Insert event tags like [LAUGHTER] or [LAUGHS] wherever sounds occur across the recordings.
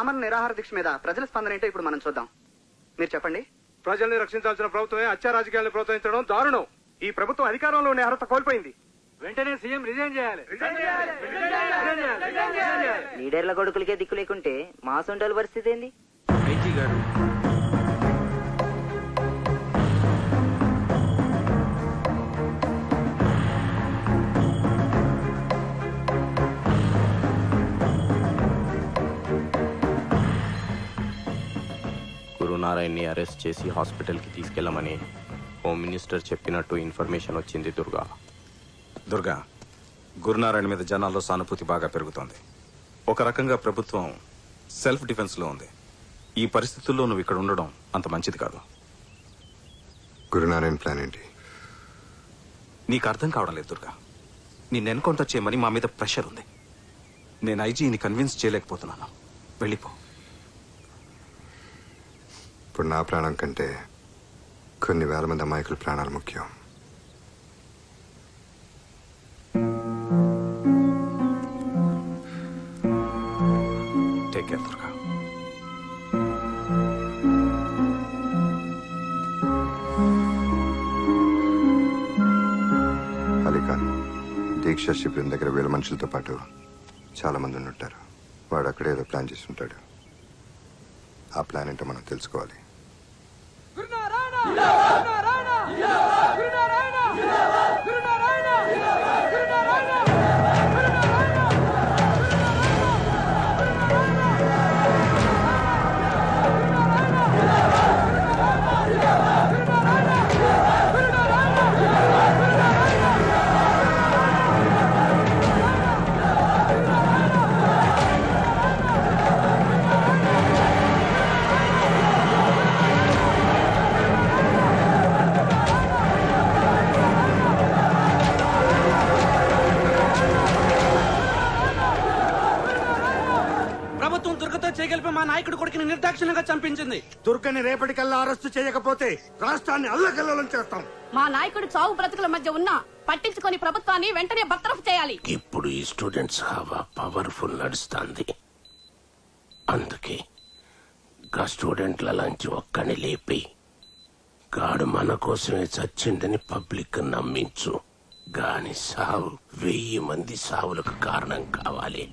అమర నిరాహార దీక్ష మీద ప్రజల స్పందన ఏంటో ఇప్పుడు మనం చూద్దాం. మీరు చెప్పండి. ప్రజల్ని రక్షించాల్సిన ప్రభుత్వమే హత్య రాజకీయాలను ప్రోత్సహించడం దారుణం. ఈ ప్రభుత్వం అధికారంలో ఉండే అర్హత కోల్పోయింది. వెంటనే సీఎం రిజైన్ చేయాలి. లీడర్ల కొడుకులకే దిక్కు లేకుంటే మా సొంటల పరిస్థితి ఏంది? గారు గురునారాయణని అరెస్ట్ చేసి హాస్పిటల్కి తీసుకెళ్ళమని హోమ్ మినిస్టర్ చెప్పినట్టు ఇన్ఫర్మేషన్ వచ్చింది దుర్గా. దుర్గా గురునారాయణ మీద జనాల్లో సానుభూతి బాగా పెరుగుతోంది. ఒక రకంగా ప్రభుత్వం సెల్ఫ్ డిఫెన్స్లో ఉంది. ఈ పరిస్థితుల్లో నువ్వు ఇక్కడ ఉండడం అంత మంచిది కాదు. గురునారాయణ ప్లాన్ ఏంటి? నీకు అర్థం కావడం లేదు దుర్గా. నిన్ను ఎన్కౌంటర్ చేయమని మా మీద ప్రెషర్ ఉంది. నేను ఐజీని కన్విన్స్ చేయలేకపోతున్నాను. వెళ్ళిపో. ఇప్పుడు నా ప్రాణం కంటే కొన్ని వేల మంది అమాయకుల ప్రాణాలు ముఖ్యం. Take care Durga. అలీఖాన్ దీక్ష శిబిరం దగ్గర వేల మనుషులతో పాటు చాలా మంది ఉంటారు వాడు అక్కడే ఏదో ప్లాన్ చేసి ఉంటాడు. ఆ ప్లాన్ ఏంటో మనం తెలుసుకోవాలి. నిర్దాక్షిణ్యంగా చంపించింది. దుర్గని రేపటికల్లా అరెస్టు చేయకపోతే రాష్ట్రాన్ని అల్లకల్లోలం చేస్తాం. మా నాయకుడు చావు బ్రతుకుల మధ్య ఉన్న పట్టించుకొని ప్రభుత్వాన్ని వెంటనే బర్తరఫ్ చేయాలి. ఇప్పుడు ఈ స్టూడెంట్స్ హవా పవర్ఫుల్ నడుస్తుంది. అందుకే గా స్టూడెంట్ల లంచి ఒక్కని లేపి గాడు మన కోసమే చచ్చిందని పబ్లిక్ నమ్మించు. గాని సావు వెయ్యి మంది సావులకు కారణం కావాలి.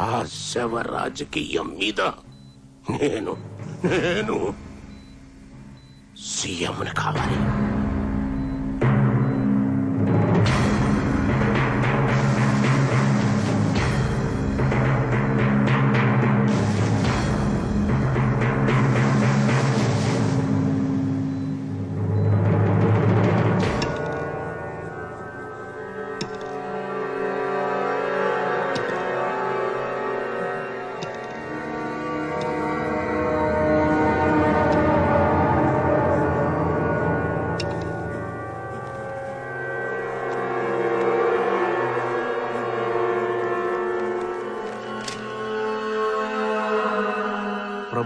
ఆ శవ రాజకీయం మీద నేను నేను సీఎంను కావాలి.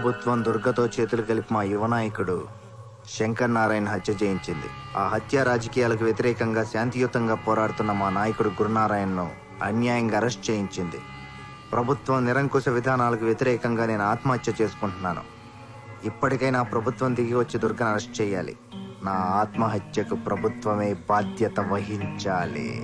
ప్రభుత్వం దుర్గతో చేతులు కలిపి మా యువ నాయకుడు శంకర్ నారాయణ హత్య చేయించింది. ఆ హత్య రాజకీయాలకు వ్యతిరేకంగా శాంతియుతంగా పోరాడుతున్న మా నాయకుడు గురునారాయణను అన్యాయంగా అరెస్ట్ చేయించింది. ప్రభుత్వం నిరంకుశ విధానాలకు వ్యతిరేకంగా నేను ఆత్మహత్య చేసుకుంటున్నాను. ఇప్పటికైనా ప్రభుత్వం దిగి వచ్చి దుర్గను అరెస్ట్ చేయాలి. నా ఆత్మహత్యకు ప్రభుత్వమే బాధ్యత వహించాలి.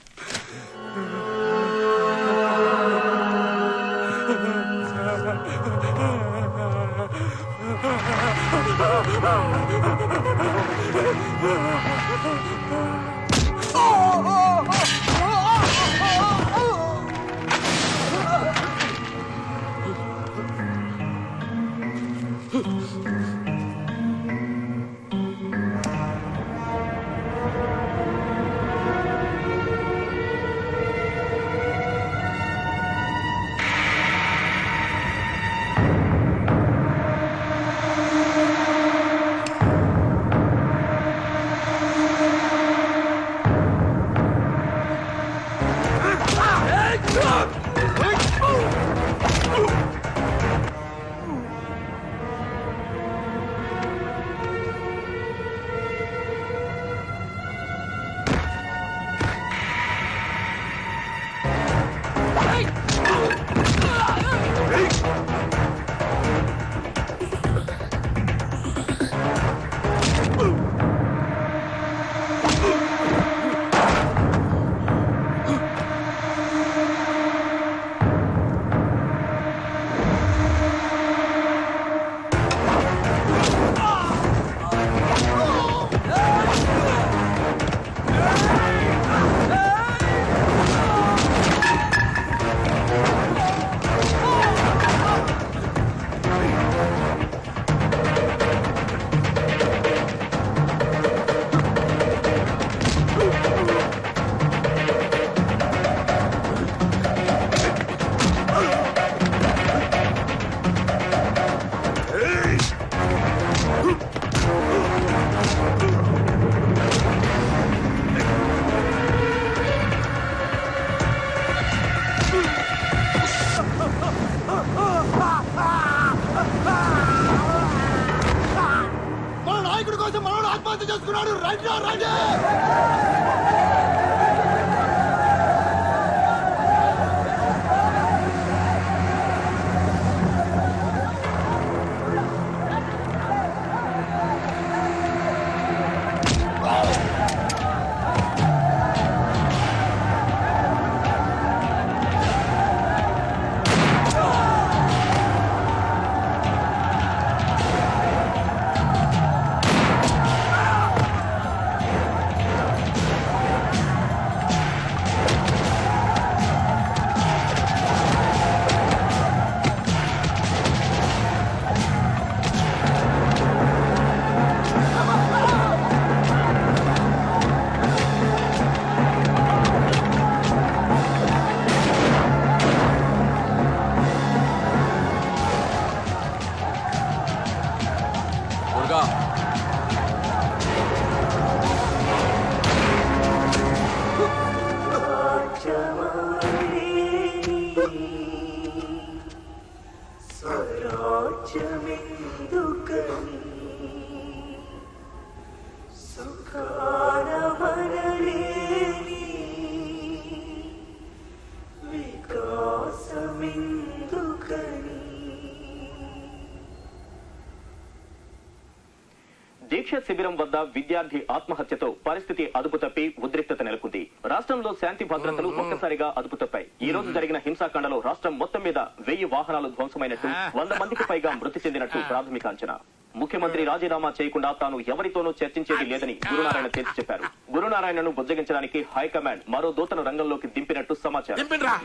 దీక్ష శిబిరం వద్ద విద్యార్థి ఆత్మహత్యతో పరిస్థితి అదుపు తప్పి ఉద్రిక్తత నెలకొంది. రాష్ట్రంలో శాంతి భద్రతలు ఒక్కసారిగా అదుపు తప్పాయి. ఈ రోజు జరిగిన హింసాకాండలో రాష్ట్రం మొత్తం మీద వెయ్యి వాహనాలు ధ్వంసమైనట్టు వంద మందికి పైగా మృతి చెందినట్టు ప్రాథమిక అంచనా. ముఖ్యమంత్రి రాజీనామా చేయకుండా తాను ఎవరితోనూ చర్చించేది లేదని గురునారాయణ తేల్చి చెప్పారు. గురునారాయణను బుజ్జగించడానికి హైకమాండ్ మరో దూతను రంగంలోకి దింపినట్టు సమాచారం. దింపినరా?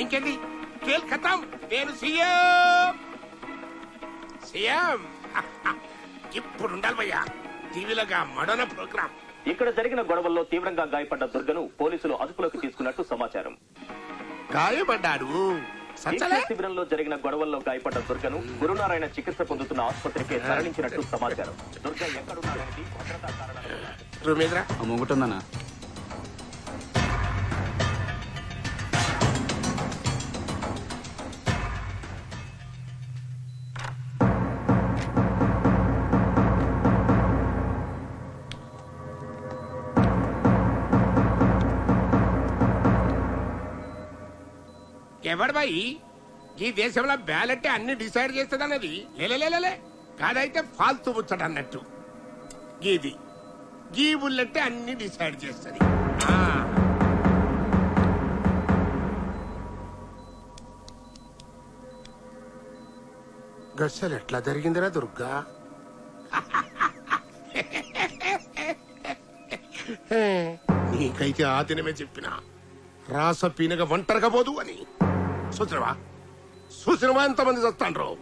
ఇంకేంది కేల్ ఖతం. నేను సీఎం. సీఎం. ఇప్పుడు ఉండాలి భయ్యా టీవీలోగా మడన ప్రోగ్రామ్ ఇక్కడ జరిగిన గొడవల్లో తీవ్రంగా గాయపడ్డ దుర్గను పోలీసులు అదుపులోకి తీసుకున్నట్టు సమాచారం. గాయపడ్డాడు. సచ్చలే. శిబిరంలో జరిగిన గొడవల్లో గాయపడ్డ దుర్గను గురునారాయణ చికిత్స పొందుతున్న ఆసుపత్రికి తరలించినట్టు సమాచారం. దుర్గ ఎక్కడున్నాడనేది భద్రతా కారణాల రూమేంద్ర. ముంగుటుందన్నా ఎవడు బాయి? ఈ దేశంలో బ్యాలెట్ అన్ని డిసైడ్ చేస్తుంది అన్నది లేలేలేలే కాదైతే ఫాల్తు ముచ్చట అన్నట్టు. గీది గీ బుల్లెట్ అన్ని డిసైడ్ చేస్తుంది. ఆ. గస్సలు ఎట్లా జరిగిందిరా దుర్గా? [LAUGHS] నీకైతే ఆ దినమే చెప్పిన. రాస పీనగ ఒంటరిగా పోదు అని. చూసినవా చూసినవా ఎంతమంది చస్తాండ్రు?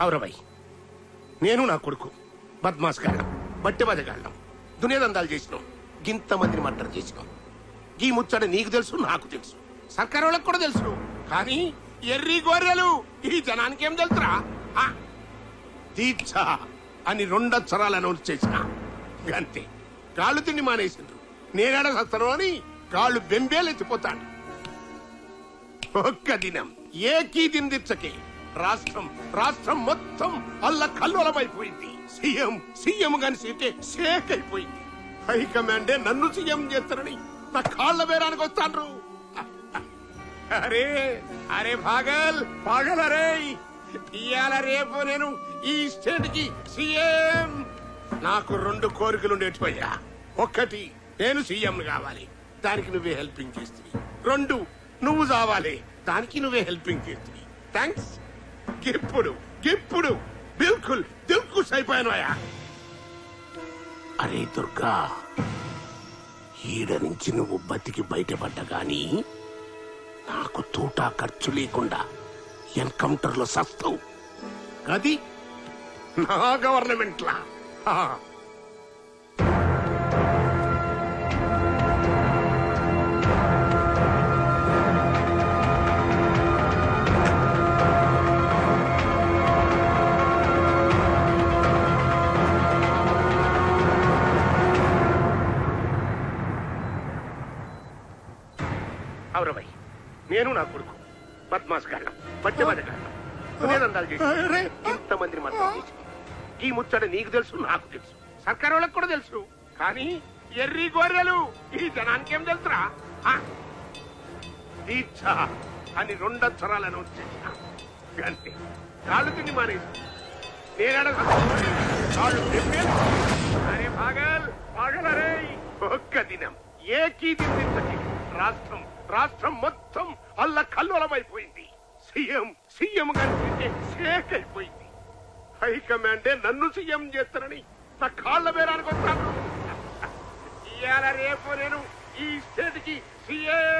అవురబాయ్ నేను నా కొడుకు బద్మాస్ గాళ్ళం బట్టి బజగాళ్ళం దునియాదందాలు చేసినాం గింతమందిని మర్డర్ చేసినాం. ఈ ముచ్చట నీకు తెలుసు నాకు తెలుసు. సర్కార్ వాళ్ళకి కూడా తెలుసు. కానీ ఎర్రి గొర్రెలు ఈ జనానికి ఏం తెలుసురా? ఆ, దీక్ష అని రెండక్షరాలు అనౌన్స్ చేసిన. అంతే. కాళ్ళు తిండి మానేసిండ్రు. నేనాడ సత్తను అని కాళ్ళు బెంబేలెత్తిపోతాడు ఒక్క దినం ఏకీ దిందిచ్చకే రాష్ట్రం రాష్ట్రం మొత్తం అల్ల కల్లోలమైపోయింది. సీఎం సీఎం గాని సీటే షేక్ అయిపోయింది హైకమాండే నన్ను సీఎం చేస్తారని నా కాళ్ళ వేరానికి వస్తాండ్రు. అరే అరే పాగల్ పాగల్ అరే. ఇవాళ రేపు నేను ఈ స్టేట్కి సీఎం. నాకు రెండు కోరికలు ఉండేటివయ్యా ఒక్కటి నేను సీఎం కావాలి. దానికి నువ్వే హెల్పింగ్ చేస్తుంది రెండు నువ్వు చావాలి. దానికి నువ్వే హెల్పింగ్ చేస్తుంది థ్యాంక్స్ ఇప్పుడు ఇప్పుడు బిల్కుల్ దిల్కుష్ అయిపోయాను అయ్యా. అరే దుర్గా ఈడ నుంచి నువ్వు బతికి బయటపడ్డా గాని నాకు తూటా ఖర్చు లేకుండా ఎన్కౌంటర్లో సస్తావు అది నా గవర్నమెంట్ నేను నా కొడుకు. బద్మాస్ చేసి ఇంతమందిని మాత్రం చేసి. ఈ ముచ్చట నీకు తెలుసు నాకు తెలుసు. సర్కార్ వాళ్ళకి కూడా తెలుసు. కానీ ఎర్రి గొర్రెలు ఈ జనానికి ఏం తెలుసురా? దీక్ష అని రెండక్షరాలు అనౌన్స్ చేసిన అంతే కాళ్ళు తిండి మానేసి. నేనడ కాళ్ళు అరే పాగల్ పాగల్ అరే ఒక్క దినం ఏకీ దిందించకి రాష్ట్రం రాష్ట్రం మొత్తం అల్ల కల్లోలమైపోయింది. సీఎం సీఎం గారి షేక్ అయిపోయింది హైకమాండే నన్ను సీఎం చేస్తానని నా కాళ్ళ బేరానికి వస్తాను. ఇవాళ రేపు నేను ఈ స్టేట్కి సీఎం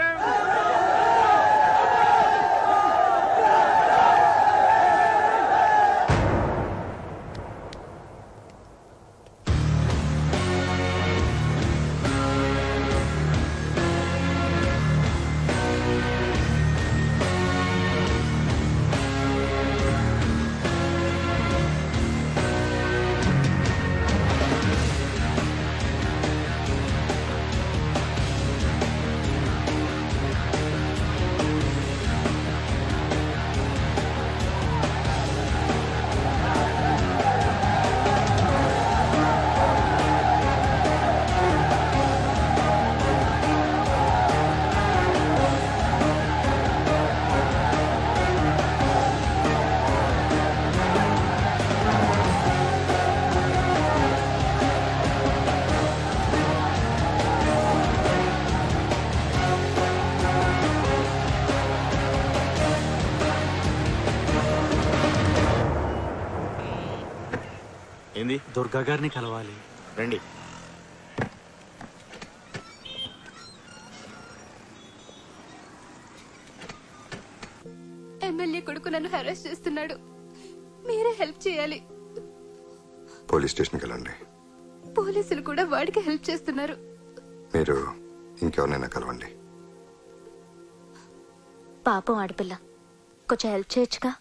ఏంది దుర్గా గారిని కలవాలి. రండి. ఎమ్మెల్యే కొడుకు నన్ను హెరాస్ చేస్తున్నాడు. మీరే హెల్ప్ చేయాలి. పోలీస్ స్టేషన్కి వెళ్ళండి. పోలీసులు కూడా వాడికి హెల్ప్ చేస్తున్నారు. మీరు ఇంకెవరినైనా కలవండి. పాపం ఆడపిల్ల. కొంచెం హెల్ప్ చేయొచ్చుగా?